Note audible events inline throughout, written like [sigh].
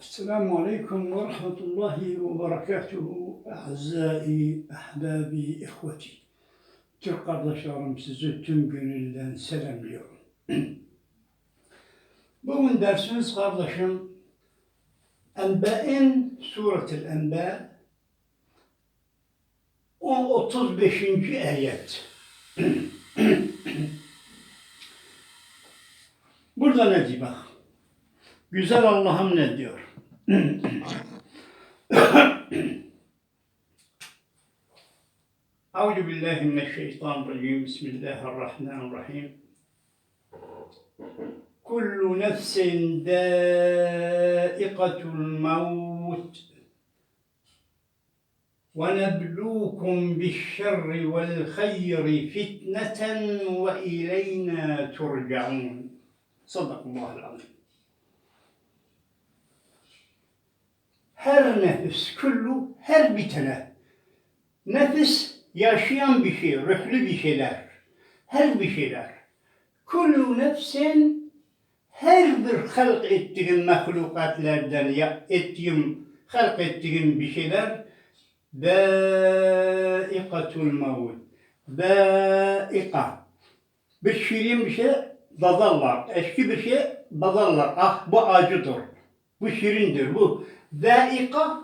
السلام عليكم ورحمة الله وبركاته أعزائي أحبابي إخوتي Türk kardeşlerim sizi tüm gönülden selamlıyorum. [clears throat] Bugün dersimiz kardeşim Enba'in Suretil Enba 10 35. ayet. [clears throat] Burada ne diyor bak. Güzel Allah'ım ne diyor? أعوذ بالله من الشيطان الرجيم بسم الله الرحمن الرحيم كل نفس دائقة الموت ونبلوكم بالشر والخير فتنة وإلينا ترجعون صدق الله العظيم her nefis, kullu, her bitene. Nefis yaşayan bir şey, ruhlu bir şeyler. Her bir şeyler. Kullu nefsin her bir halk ettiğim mahlukatlerden ya ettiğim, halk ettiğim bir şeyler Bâikatul mevut. Bâika. Bir şirin bir şey dadarlar. Eski bir şey dadarlar. Ah bu acıdır. Bu şirindir. Bu Dâika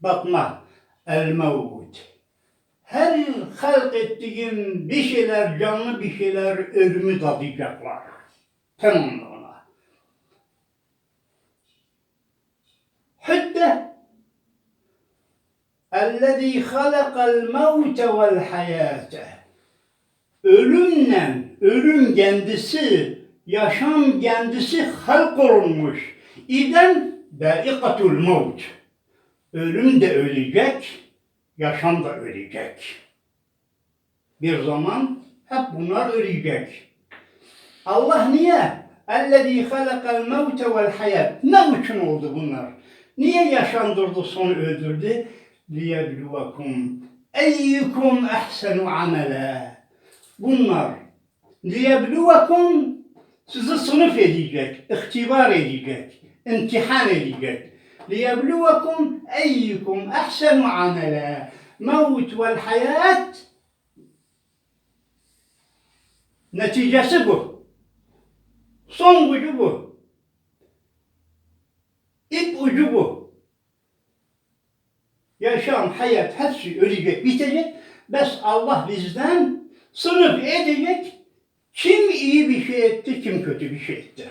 bakma. El mevut. Her halk ettiğim bir şeyler, canlı bir şeyler ölümü tadacaklar. Tamamına. Hatta اَلَّذ۪ي خَلَقَ الْمَوْتَ وَالْحَيَاةَ Ölümle, ölüm kendisi, yaşam kendisi halk olunmuş. İden dâikatul mevt. Ölüm de ölecek, yaşam da ölecek. Bir zaman hep bunlar ölecek. Allah niye? اَلَّذ۪ي خَلَقَ الْمَوْتَ وَالْحَيَاةَ Ne için oldu bunlar? Niye yaşandırdı sonra öldürdü? لِيَبْلُوَكُمْ اَيُّكُمْ اَحْسَنُ عَمَلًا Bunlar لِيَبْلُوَكُمْ sizi sınıf edecek, ihtibar edecek, imtihan edecek. لِيَبْلُوَكُمْ اَيُّكُمْ اَحْسَنُ عَمَلًا Mevt vel hayat neticesi bu. Son ucu bu. İp ucu bu. Yaşam, hayat hepsi ölecek, bitecek. Bes Allah bizden sınıf edecek. Kim iyi bir şey etti, kim kötü bir şey etti.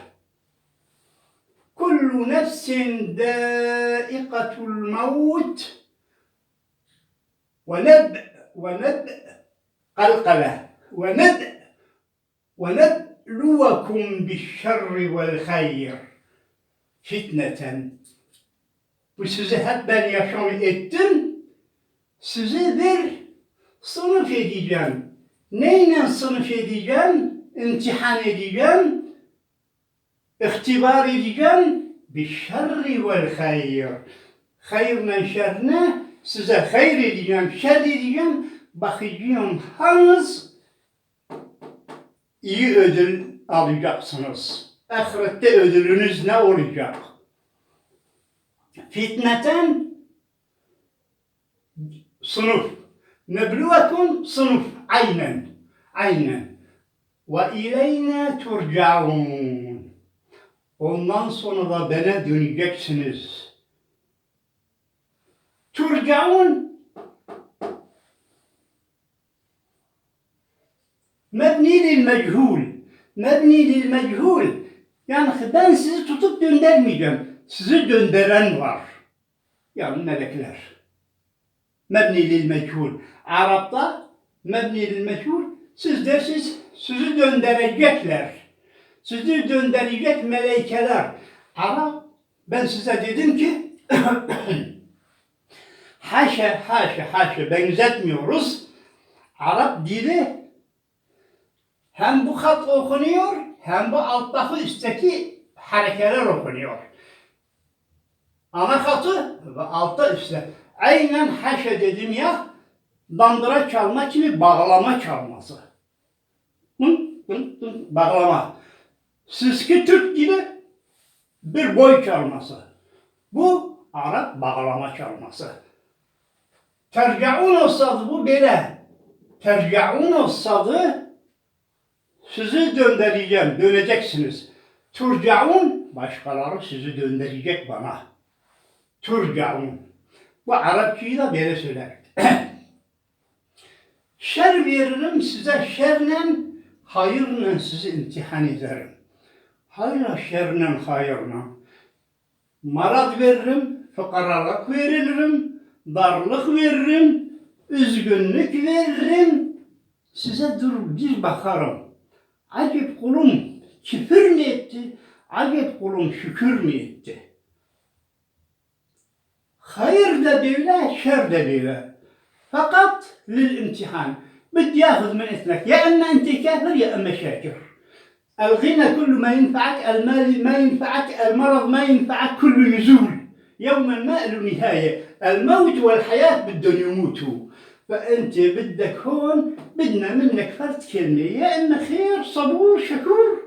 Kullu nefsin dâikatul mevt ve neb ve neb kalkale ve neb ve nebluvekum bişşerri vel hayr fitneten bu sizi hep ben yaşam ettim. Sizi bir sınıf edeceğim. Neyle sınıf edeceğim? İmtihan edeceğim. İhtibar edeceğim. Bir şerri vel hayr. Hayırla şerrine size hayır edeceğim, şer edeceğim. Bakacağım hanginiz iyi ödül alacaksınız. Ahirette ödülünüz ne olacak? fitneten sınıf. Nebluvekum sınıf. Aynen. Aynen. Ve ileyne turcaun. Ondan sonra da bana döneceksiniz. Turcaun mebni lil mechul. Mebni lil mechul. Yani ben sizi tutup göndermeyeceğim sizi döndüren var. Yani melekler. Mebni lil meçhul. Arap'ta mebni lil meçhul siz dersiz sizi döndürecekler. Sizi döndürecek melekler. Arap ben size dedim ki [coughs] haşa haşa haşa benzetmiyoruz. Arap dili hem bu kat okunuyor hem bu alttaki üstteki harekeler okunuyor. Ana katı ve altta üstte. Aynen haşa dedim ya, bandıra çalma gibi bağlama çalması. Hı, hı, hı, bağlama. Siski Türk gibi bir boy çalması. Bu Arap bağlama çalması. Tercaun olsadı bu böyle. Tercaun olsadı sizi döndüreceğim, döneceksiniz. Turcaun başkaları sizi döndürecek bana. Turcaun. Bu Arapçayı da böyle söyler. [coughs] Şer veririm size şerle, hayırla sizi imtihan ederim Hayra şerle, hayırla. Marad veririm, fukaralık veririm, darlık veririm, üzgünlük veririm. Size dur bir bakarım. Acep kulum küfür mü etti? Acep kulum şükür mü etti? Hayır da böyle, şer de böyle. فقط للامتحان بدي ياخذ من اثنك يا اما انت كافر يا اما شاكر الغنى كل ما ينفعك المال ما ينفعك المرض ما ينفعك كله يزول يوما ما له نهاية. الموت والحياة بدهم يموتوا. فأنت بدك هون بدنا منك فرد كلمة. يا إما خير صبور شكور.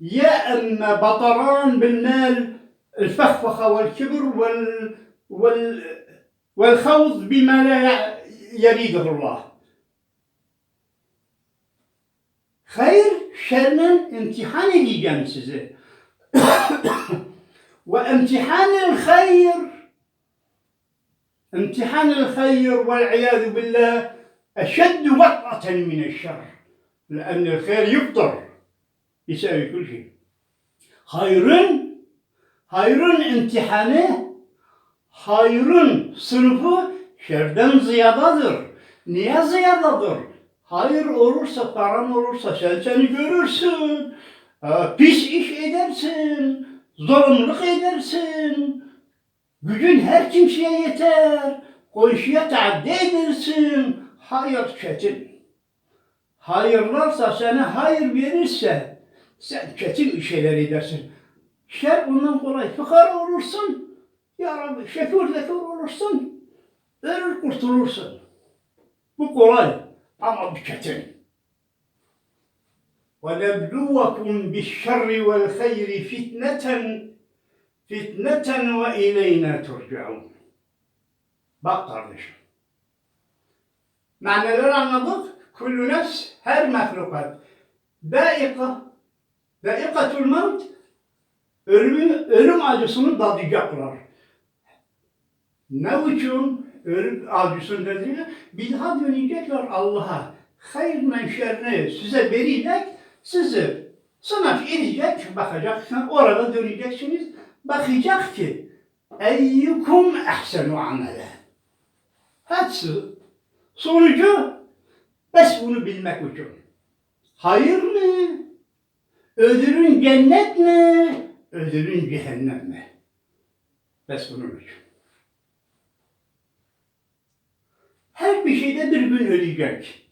يا إما بطران بالمال الفخفخة والكبر وال وال والخوض بما لا يريده الله. خير؟ şerle imtihan edeceğim sizi. ve imtihanil hayır imtihanil hayır vel iyadu billah eşeddu vat'aten mineşşer. Lennel hayır yıptır. يساوي كل شيء hayrın hayrın imtihanı hayrın sınıfı şerden ziyadadır. Niye ziyadadır? Hayır olursa, paran olursa sen seni görürsün. Ee, Pis iş edersin, zorunluluk edersin. Gücün her kimseye yeter. Komşuya taaddi edersin. Hayır çetin. Hayırlarsa sana hayır verirse sen çetin şeyler edersin. Şer bundan kolay. Fıkara olursun. Ya Rabbi şekur zekur olursun. Ölür kurtulursun. Bu kolay. Ama bu çetin. وَنَبْلُوَكُمْ بِالشَّرِّ وَالْخَيْرِ فِتْنَةً فِتْنَةً وَاِلَيْنَا تُرْجَعُونَ Bak kardeşim. Manaları anladık. Kullu nefs, her mahlukat. Daika. Daikatul mevt. Ölümün, ölüm acısını tadacaklar. Ne için Ölüm acısını dediğinde bir daha dönecekler Allah'a. Hayırla şerri size verecek, sizi sınav edecek, bakacak, orada döneceksiniz. Bakacak ki eyyukum ehsenu amele. Hepsi sonucu bes bunu bilmek için. Hayır mı? Ödülün cennet mi? Ödülün cehennem mi? Bes bunun için. Her bir şeyde bir gün ölecek.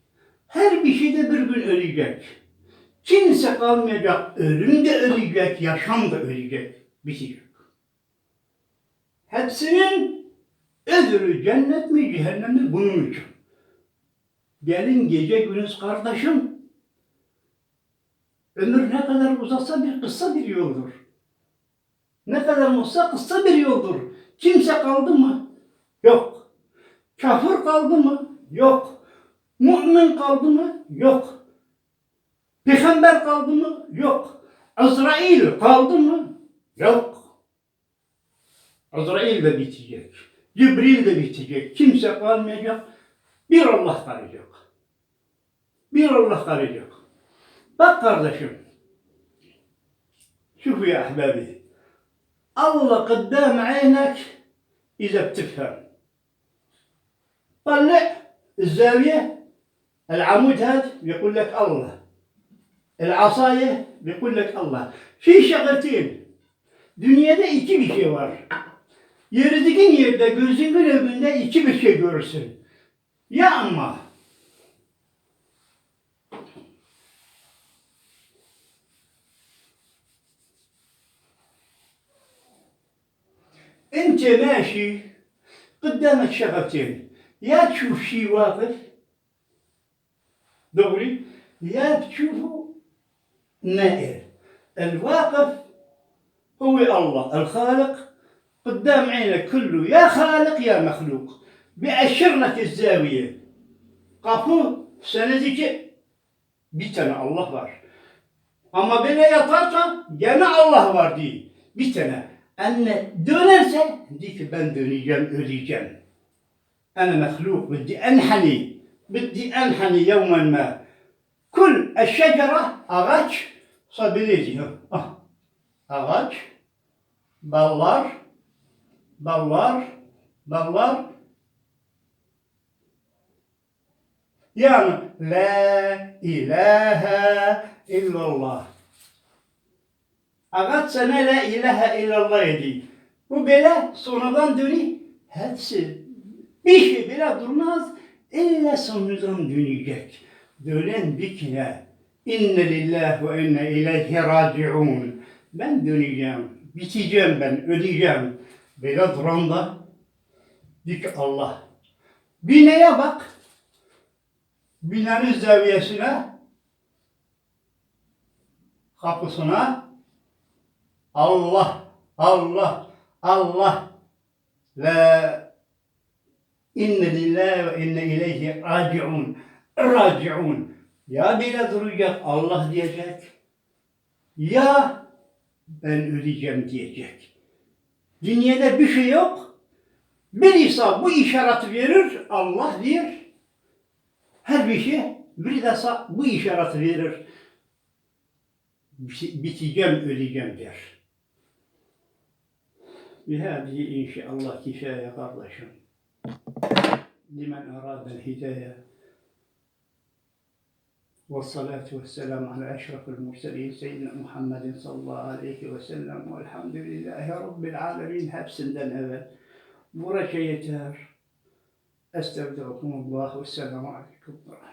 Her bir şeyde bir gün ölecek. Kimse kalmayacak. Ölüm de ölecek, yaşam da ölecek. Bitecek. Hepsinin ödülü cennet mi, cehennem mi bunun için. Gelin gece gündüz kardeşim. Ömür ne kadar uzasa bir kısa bir yoldur. Ne kadar olsa kısa bir yoldur. Kimse kaldı mı? Yok. Kafir kaldı mı? Yok. Mümin kaldı mı? Yok. Peygamber kaldı mı? Yok. Azrail kaldı mı? Yok. Azrail de bitecek. Cibril de bitecek. Kimse kalmayacak. Bir Allah kalacak. Bir Allah kalacak. Bak kardeşim. Şufu ya ahbabi. Allah kaddam aynak izep tefhem. طلع الزاوية العمود هذا بيقول لك الله العصاية بيقول لك الله في شغلتين dünyada iki bir şey var. Yeridiğin yerde gözünün önünde iki bir şey görürsün. Ya ama انت ماشي قدامك شغلتين يا تشوف شي واقف دغري يا تشوفه نائر الواقف هو الله الخالق قدام عينك كله يا خالق يا مخلوق بأشر لك الزاوية kapı senedeki bir tane Allah var. Ama böyle yatarsa gene Allah var diye. Bir tane. Anne dönerse diyor ki ben döneceğim, öleceğim. أنا مخلوق بدي أنحني بدي أنحني يوما ما. كل الشجرة أغاتش صبريتهم أه. أغاتش بلار بلار بلار. يعني لا إله إلا الله. أغاد سنة لا إله إلا الله يدي. وبلا sonradan dönü هاتسي bir şey bile durmaz. İlla sonradan dönecek. Dönen kere. İnne lillahi ve inne ileyhi raciun. Ben döneceğim. Biteceğim ben. Öleceğim. Böyle duran da dik Allah. Bineye bak. Binanın zaviyesine kapısına Allah, Allah, Allah la İnne lillahi ve inne ileyhi raciun. Raciun. Ya bile duracak Allah diyecek. Ya ben öleceğim diyecek. Dünyada bir şey yok. Bir insan bu işaret verir, Allah diyor. Her bir şey bir de bu işaret verir. Biteceğim, öleceğim der. Bihâbihi inşallah kifaya şey kardeşim. لمن أراد الهداية والصلاة والسلام على أشرف المرسلين سيدنا محمد صلى الله عليه وسلم والحمد لله رب العالمين hepsinden evvel buraya. Estağfirullah ve selamu aleyküm ve rahmetullah.